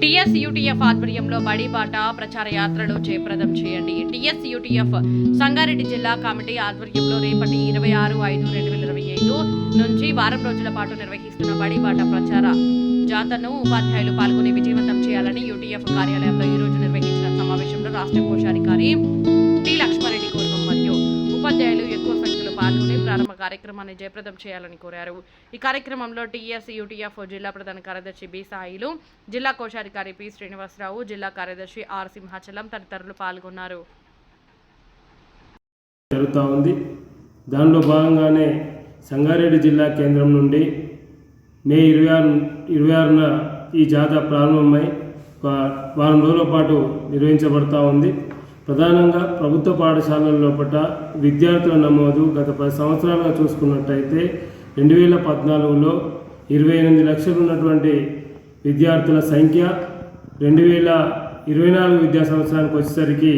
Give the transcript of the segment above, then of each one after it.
TS UTF ఆధ్వర్యంలో బడిబాట ప్రచార యాత్రలు జయప్రదం చేయండి. టిఎస్ యూటీఎఫ్ సంగారెడ్డి జిల్లా కమిటీ ఆధ్వర్యంలో రేపటి ఇరవై ఆరు ఐదు రెండు వేల ఇరవై ఐదు నుంచి వారం రోజుల పాటు నిర్వహిస్తున్న బడిబాట ప్రచార జాతరను ఉపాధ్యాయులు పాల్గొని విజయవంతం చేయాలని యూటీఎఫ్ కార్యాలయంలో ఈ రోజు నిర్వహించిన సమావేశంలో రాష్ట్ర కోశాధికారి టి లక్ష్మారెడ్డి కోరిక మరియు ఉపాధ్యాయులు ప్రారంభ కార్యక్రమాన్ని జయప్రదం చేయాలని కోరారు. ఈ కార్యక్రమంలో టీఎస్ యూటీఎఫ్ జిల్లా ప్రధాన కార్యదర్శి బి సాయిలు జిల్లా కోశాధికారి పి శ్రీనివాసరావు జిల్లా కార్యదర్శి ఆర్ సింహాచలం తదితరులు పాల్గొన్నారు. జరుగుతూ ఉంది. దానిలో భాగంగానే సంగారెడ్డి జిల్లా కేంద్రం నుండి మే ఇరవై ఆరు ఇరవై ఆరున ఈ జాతర ప్రారంభమై ఒక వారం రోజుల పాటు నిర్వహించబడతా ఉంది. ప్రధానంగా ప్రభుత్వ పాఠశాలల లోపల విద్యార్థుల నమోదు గత పది సంవత్సరాలుగా చూసుకున్నట్టయితే రెండు వేల పద్నాలుగులో ఇరవై ఎనిమిది లక్షలు ఉన్నటువంటి విద్యార్థుల సంఖ్య రెండు వేల ఇరవై నాలుగు విద్యా సంవత్సరానికి వచ్చేసరికి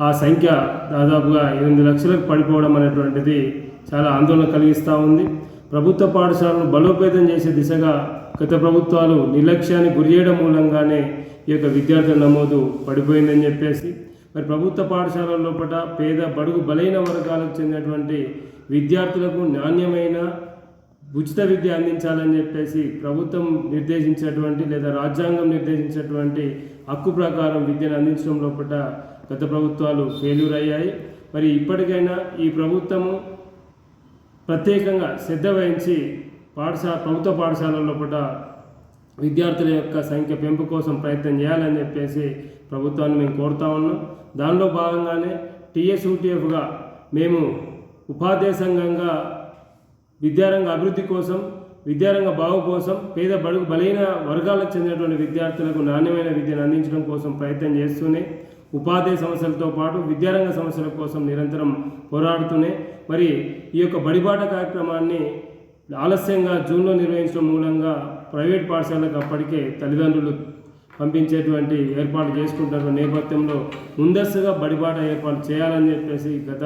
ఆ సంఖ్య దాదాపుగా ఎనిమిది లక్షలకు పడిపోవడం అనేటువంటిది చాలా ఆందోళన కలిగిస్తూ ఉంది. ప్రభుత్వ పాఠశాలను బలోపేతం చేసే దిశగా గత ప్రభుత్వాలు నిర్లక్ష్యానికి గురి చేయడం మూలంగానే ఈ యొక్క విద్యార్థుల నమోదు పడిపోయిందని చెప్పేసి మరి ప్రభుత్వ పాఠశాలల లోపల పేద బడుగు బలైన వర్గాలకు చెందినటువంటి విద్యార్థులకు నాణ్యమైన ఉచిత విద్య అందించాలని చెప్పేసి ప్రభుత్వం నిర్దేశించినటువంటి లేదా రాజ్యాంగం నిర్దేశించినటువంటి హక్కు ప్రకారం విద్యను అందించడం లోపల గత ప్రభుత్వాలు ఫెయిల్యూర్ అయ్యాయి. మరి ఇప్పటికైనా ఈ ప్రభుత్వము ప్రత్యేకంగా శ్రద్ధ వహించి పాఠశాల ప్రభుత్వ పాఠశాలల లోపల విద్యార్థుల యొక్క సంఖ్య పెంపు కోసం ప్రయత్నం చేయాలని చెప్పేసి ప్రభుత్వాన్ని మేము కోరుతా ఉన్నాం. దానిలో భాగంగానే టీఎస్యూటీఎఫ్గా మేము ఉపాధ్యాయ సంఘంగా విద్యారంగ అభివృద్ధి కోసం విద్యారంగ బాగు కోసం పేద బడుగు బలైన వర్గాలకు చెందినటువంటి విద్యార్థులకు నాణ్యమైన విద్యను అందించడం కోసం ప్రయత్నం చేస్తూనే ఉపాధ్యాయ సమస్యలతో పాటు విద్యారంగ సమస్యల కోసం నిరంతరం పోరాడుతూనే మరి ఈ యొక్క బడిబాట కార్యక్రమాన్ని ఆలస్యంగా జూన్లో నిర్వహించడం మూలంగా ప్రైవేట్ పాఠశాలకు అప్పటికే తల్లిదండ్రులు పంపించేటువంటి ఏర్పాటు చేసుకుంటున్న నేపథ్యంలో ముందస్తుగా బడిబాట ఏర్పాటు చేయాలని చెప్పేసి గత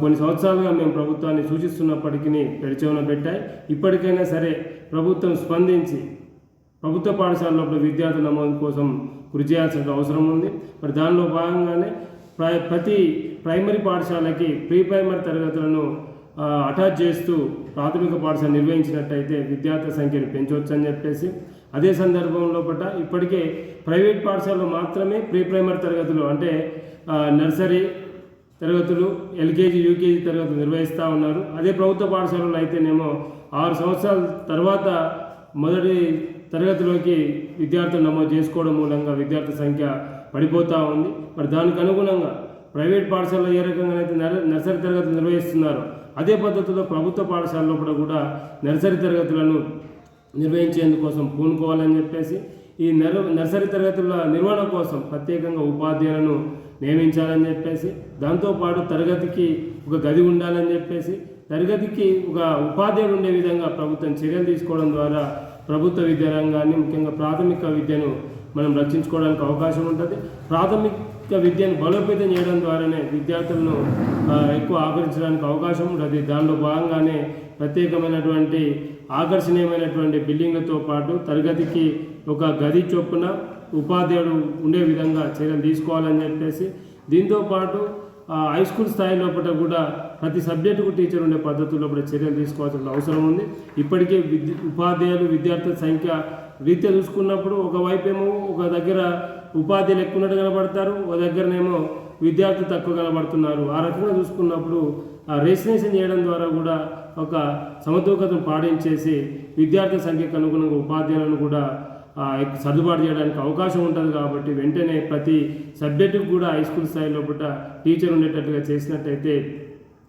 కొన్ని సంవత్సరాలుగా మేము ప్రభుత్వాన్ని సూచిస్తున్నప్పటికీ పెడిచెవున పెట్టాయి. ఇప్పటికైనా సరే ప్రభుత్వం స్పందించి ప్రభుత్వ పాఠశాలలో విద్యార్థుల నమోదు కోసం కృషి చేయాల్సిన అవసరం ఉంది. మరి దానిలో భాగంగానే ప్రతి ప్రైమరీ పాఠశాలకి ప్రీ ప్రైమరీ తరగతులను అటాచ్ చేస్తూ ప్రాథమిక పాఠశాల నిర్వహించినట్టయితే విద్యార్థుల సంఖ్యను పెంచవచ్చు అని చెప్పేసి అదే సందర్భంలో పట్ల ఇప్పటికే ప్రైవేట్ పాఠశాలలో మాత్రమే ప్రీ ప్రైమరీ తరగతులు అంటే నర్సరీ తరగతులు ఎల్కేజీ యూకేజీ తరగతులు నిర్వహిస్తూ ఉన్నారు. అదే ప్రభుత్వ పాఠశాలలో అయితేనేమో ఆరు సంవత్సరాల తర్వాత మొదటి తరగతిలోకి విద్యార్థులు నమోదు చేసుకోవడం మూలంగా విద్యార్థుల సంఖ్య పడిపోతూ ఉంది. మరి దానికి అనుగుణంగా ప్రైవేట్ పాఠశాలలో ఏ రకంగా అయితే నర్సరీ తరగతులు నిర్వహిస్తున్నారో అదే పద్ధతిలో ప్రభుత్వ పాఠశాలలో కూడా నర్సరీ తరగతులను నిర్వహించేందుకోసం పూనుకోవాలని చెప్పేసి ఈ నర్ నర్సరీ తరగతుల నిర్వహణ కోసం ప్రత్యేకంగా ఉపాధ్యాయులను నియమించాలని చెప్పేసి దాంతోపాటు తరగతికి ఒక గది ఉండాలని చెప్పేసి తరగతికి ఒక ఉపాధ్యాయులు ఉండే విధంగా ప్రభుత్వం చర్యలు తీసుకోవడం ద్వారా ప్రభుత్వ విద్యా రంగాన్ని ముఖ్యంగా ప్రాథమిక విద్యను మనం రక్షించుకోవడానికి అవకాశం ఉంటుంది. ప్రాథమిక విద్యను బలోపేతం చేయడం ద్వారానే విద్యార్థులను ఎక్కువ ఆకర్షించడానికి అవకాశం ఉంటుంది. దానిలో భాగంగానే ప్రత్యేకమైనటువంటి ఆకర్షణీయమైనటువంటి బిల్డింగ్లతో పాటు తరగతికి ఒక గది చొప్పున ఉపాధ్యాయుడు ఉండే విధంగా చర్యలు తీసుకోవాలని చెప్పేసి దీంతో పాటు ఆ, హై స్కూల్ స్థాయి లోపల కూడా ప్రతి సబ్జెక్టుకు టీచర్ ఉండే పద్ధతుల్లో కూడా చర్యలు తీసుకోవాల్సిన అవసరం ఉంది. ఇప్పటికే విద్య ఉపాధ్యాయులు విద్యార్థుల సంఖ్య రీత్యా చూసుకున్నప్పుడు ఒకవైపు ఏమో ఒక దగ్గర ఉపాధ్యాయులు ఎక్కువ ఉన్నట్టు కనబడతారు ఒక దగ్గరనేమో విద్యార్థులు తక్కువ కనబడుతున్నారు. ఆ రకంగా చూసుకున్నప్పుడు ఆ చేయడం ద్వారా కూడా ఒక సమతూకతను పాటించేసి విద్యార్థుల సంఖ్యకు అనుగుణంగా ఉపాధ్యాయులను కూడా సర్దుబాటు చేయడానికి అవకాశం ఉంటుంది కాబట్టి వెంటనే ప్రతి సబ్జెక్టుకు కూడా హై స్కూల్ స్థాయిలో పూట టీచర్ ఉండేటట్టుగా చేసినట్టయితే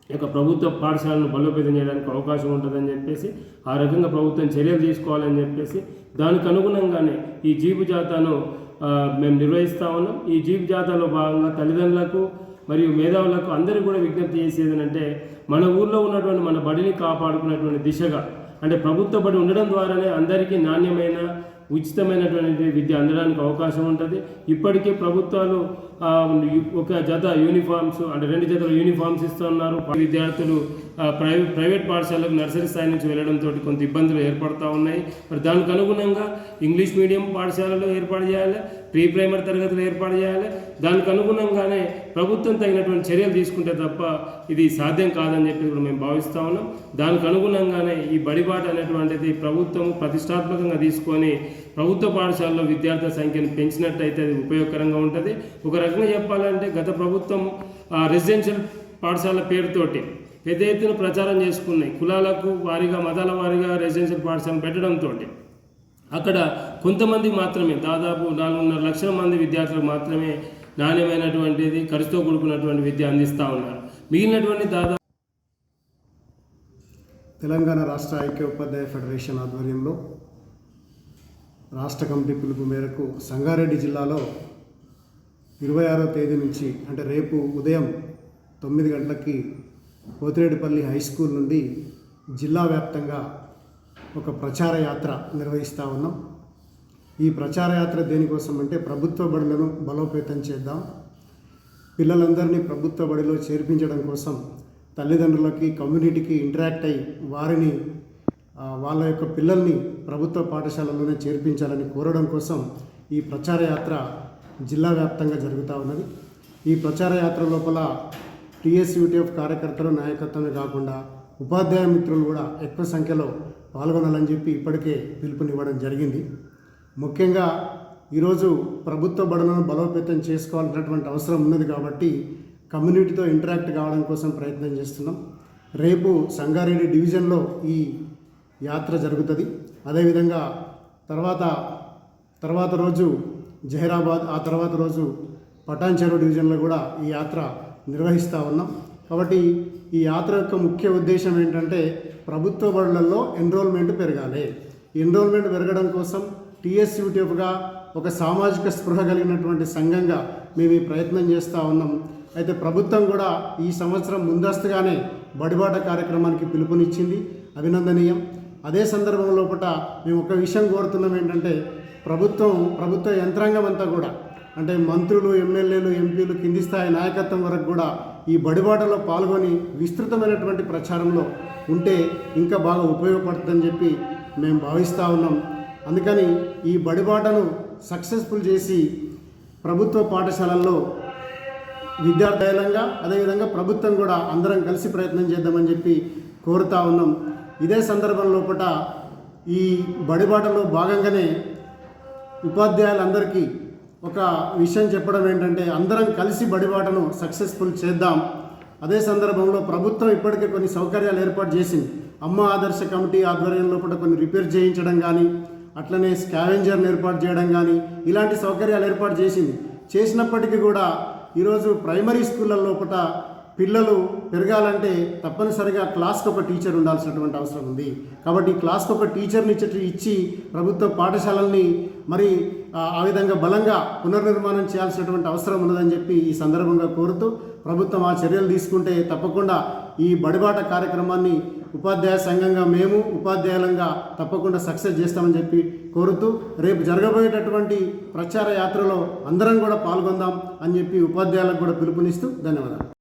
యొక్క ప్రభుత్వ పాఠశాలను బలోపేతం చేయడానికి అవకాశం ఉంటుందని చెప్పేసి ఆ రకంగా ప్రభుత్వం చర్యలు తీసుకోవాలని చెప్పేసి దానికి అనుగుణంగానే ఈ జీపు జాతాను మేము నిర్వహిస్తా ఉన్నాం. ఈ జీపు జాతాలో భాగంగా తల్లిదండ్రులకు మరియు మేధావులకు అందరికీ కూడా విజ్ఞప్తి చేసేది ఏంటంటే మన ఊర్లో ఉన్నటువంటి మన బడిని కాపాడుకున్నటువంటి దిశగా అంటే ప్రభుత్వ బడి ఉండడం ద్వారానే అందరికీ నాణ్యమైన ఉచితమైనటువంటి విద్య అందడానికి అవకాశం ఉంటుంది. ఇప్పటికే ప్రభుత్వాలు ఒక జత యూనిఫామ్స్ అంటే రెండు జతల యూనిఫామ్స్ ఇస్తున్నారు విద్యార్థులు ప్రైవేట్ ప్రైవేట్ పాఠశాలకు నర్సరీ స్థాయి నుంచి వెళ్ళడంతో కొంత ఇబ్బందులు ఏర్పడుతూ ఉన్నాయి. మరి దానికి అనుగుణంగా ఇంగ్లీష్ మీడియం పాఠశాలలో ఏర్పాటు చేయాలి. ప్రీ ప్రైమరీ తరగతులు ఏర్పాటు చేయాలి. దానికి అనుగుణంగానే ప్రభుత్వం తగినటువంటి చర్యలు తీసుకుంటే తప్ప ఇది సాధ్యం కాదని చెప్పి కూడా మేము భావిస్తూ ఉన్నాం. దానికి అనుగుణంగానే ఈ బడిబాట అనేటువంటిది ప్రభుత్వం ప్రతిష్టాత్మకంగా తీసుకొని ప్రభుత్వ పాఠశాలలో విద్యార్థుల సంఖ్యను పెంచినట్టయితే అది ఉపయోగకరంగా ఉంటుంది. ఒక రకంగా చెప్పాలంటే గత ప్రభుత్వం రెసిడెన్షియల్ పాఠశాల పేరుతోటి పెద్ద ఎత్తున ప్రచారం చేసుకున్నాయి. కులాలకు వారిగా మతాల వారిగా రెసిడెన్షియల్ పాఠశాలను పెట్టడంతో అక్కడ కొంతమంది మాత్రమే దాదాపు నాలుగున్నర లక్షల మంది విద్యార్థులకు మాత్రమే నాణ్యమైనటువంటిది ఖర్చుతో కూడుకున్నటువంటి విద్య అందిస్తూ ఉన్నారు. మిగిలినటువంటి దాదాపు తెలంగాణ రాష్ట్ర ఐక్య ఉపాధ్యాయ ఫెడరేషన్ ఆధ్వర్యంలో రాష్ట్ర కమిటీ పిలుపు మేరకు సంగారెడ్డి జిల్లాలో ఇరవై ఆరో తేదీ నుంచి అంటే రేపు ఉదయం తొమ్మిది గంటలకి పోతిరెడ్డిపల్లి హై స్కూల్ నుండి జిల్లా వ్యాప్తంగా ఒక ప్రచార యాత్ర నిర్వహిస్తూ ఉన్నాం. ఈ ప్రచార యాత్ర దేనికోసం అంటే ప్రభుత్వ బడులను బలోపేతం చేద్దాం. పిల్లలందరినీ ప్రభుత్వ బడిలో చేర్పించడం కోసం తల్లిదండ్రులకి కమ్యూనిటీకి ఇంటరాక్ట్ అయ్యి వారిని వాళ్ళ యొక్క పిల్లల్ని ప్రభుత్వ పాఠశాలలోనే చేర్పించాలని కోరడం కోసం ఈ ప్రచార యాత్ర జిల్లా వ్యాప్తంగా జరుగుతూ ఉన్నది. ఈ ప్రచార యాత్ర లోపల టీఎస్యూటీఎఫ్ కార్యకర్తలు నాయకత్వమే కాకుండా ఉపాధ్యాయ మిత్రులు కూడా ఎక్కువ సంఖ్యలో పాల్గొనాలని చెప్పి ఇప్పటికే పిలుపునివ్వడం జరిగింది. ముఖ్యంగా ఈరోజు ప్రభుత్వ బడులను బలోపేతం చేసుకోవాల్సినటువంటి అవసరం ఉన్నది కాబట్టి కమ్యూనిటీతో ఇంటరాక్ట్ కావడం కోసం ప్రయత్నం చేస్తున్నాం. రేపు సంగారెడ్డి డివిజన్లో ఈ యాత్ర జరుగుతుంది. అదేవిధంగా తర్వాత తర్వాత రోజు జహీరాబాద్ ఆ తర్వాత రోజు పటాన్చెరు డివిజన్లో కూడా ఈ యాత్ర నిర్వహిస్తూ ఉన్నాం. కాబట్టి ఈ యాత్ర యొక్క ముఖ్య ఉద్దేశం ఏంటంటే ప్రభుత్వ బడులలో ఎన్రోల్మెంట్ పెరగాలి. ఎన్రోల్మెంట్ పెరగడం కోసం టీఎస్యూటీఎఫ్గా ఒక సామాజిక స్పృహ కలిగినటువంటి సంఘంగా మేము ఈ ప్రయత్నం చేస్తూ ఉన్నాం. అయితే ప్రభుత్వం కూడా ఈ సంవత్సరం ముందస్తుగానే బడిబాట కార్యక్రమానికి పిలుపునిచ్చింది. అభినందనీయం. అదే సందర్భం లోపల మేము ఒక విషయం కోరుతున్నాం ఏంటంటే ప్రభుత్వం ప్రభుత్వ యంత్రాంగం అంతా కూడా అంటే మంత్రులు ఎమ్మెల్యేలు ఎంపీలు కింది స్థాయి నాయకత్వం వరకు కూడా ఈ బడిబాటలో పాల్గొని విస్తృతమైనటువంటి ప్రచారంలో ఉంటే ఇంకా బాగా ఉపయోగపడుతుందని చెప్పి మేము భావిస్తూ ఉన్నాం. అందుకని ఈ బడిబాటను సక్సెస్ఫుల్ చేసి ప్రభుత్వ పాఠశాలల్లో విద్యార్థులంగా అదేవిధంగా ప్రభుత్వం కూడా అందరం కలిసి ప్రయత్నం చేద్దామని చెప్పి కోరుతా ఉన్నాం. ఇదే సందర్భం లోపల ఈ బడిబాటలో భాగంగానే ఉపాధ్యాయులందరికీ ఒక విషయం చెప్పడం ఏంటంటే అందరం కలిసి బడిబాటను సక్సెస్ఫుల్ చేద్దాం. అదే సందర్భంలో ప్రభుత్వం ఇప్పటికే కొన్ని సౌకర్యాలు ఏర్పాటు చేసింది. అమ్మ ఆదర్శ కమిటీ ఆధ్వర్యంలో కూడా కొన్ని రిపేర్ చేయించడం కానీ అట్లనే స్కావెంజర్ని ఏర్పాటు చేయడం కానీ ఇలాంటి సౌకర్యాలు ఏర్పాటు చేసింది. చేసినప్పటికీ కూడా ఈరోజు ప్రైమరీ స్కూళ్ళ లోపల పిల్లలు పెరగాలంటే తప్పనిసరిగా క్లాస్కి ఒక టీచర్ ఉండాల్సినటువంటి అవసరం ఉంది. కాబట్టి క్లాస్కి ఒక టీచర్ని ఇచ్చి ఇచ్చి ప్రభుత్వ పాఠశాలల్ని మరి ఆ ఆ విధంగా బలంగా పునర్నిర్మాణం చేయాల్సినటువంటి అవసరం ఉన్నదని చెప్పి ఈ సందర్భంగా కోరుతూ ప్రభుత్వం ఆ చర్యలు తీసుకుంటే తప్పకుండా ఈ బడిబాట కార్యక్రమాన్ని ఉపాధ్యాయ సంఘంగా మేము ఉపాధ్యాయులంగా తప్పకుండా సక్సెస్ చేస్తామని చెప్పి కోరుతూ రేపు జరగబోయేటటువంటి ప్రచార యాత్రలో అందరం కూడా పాల్గొందాం అని చెప్పి ఉపాధ్యాయులకు కూడా పిలుపునిస్తూ ధన్యవాదాలు.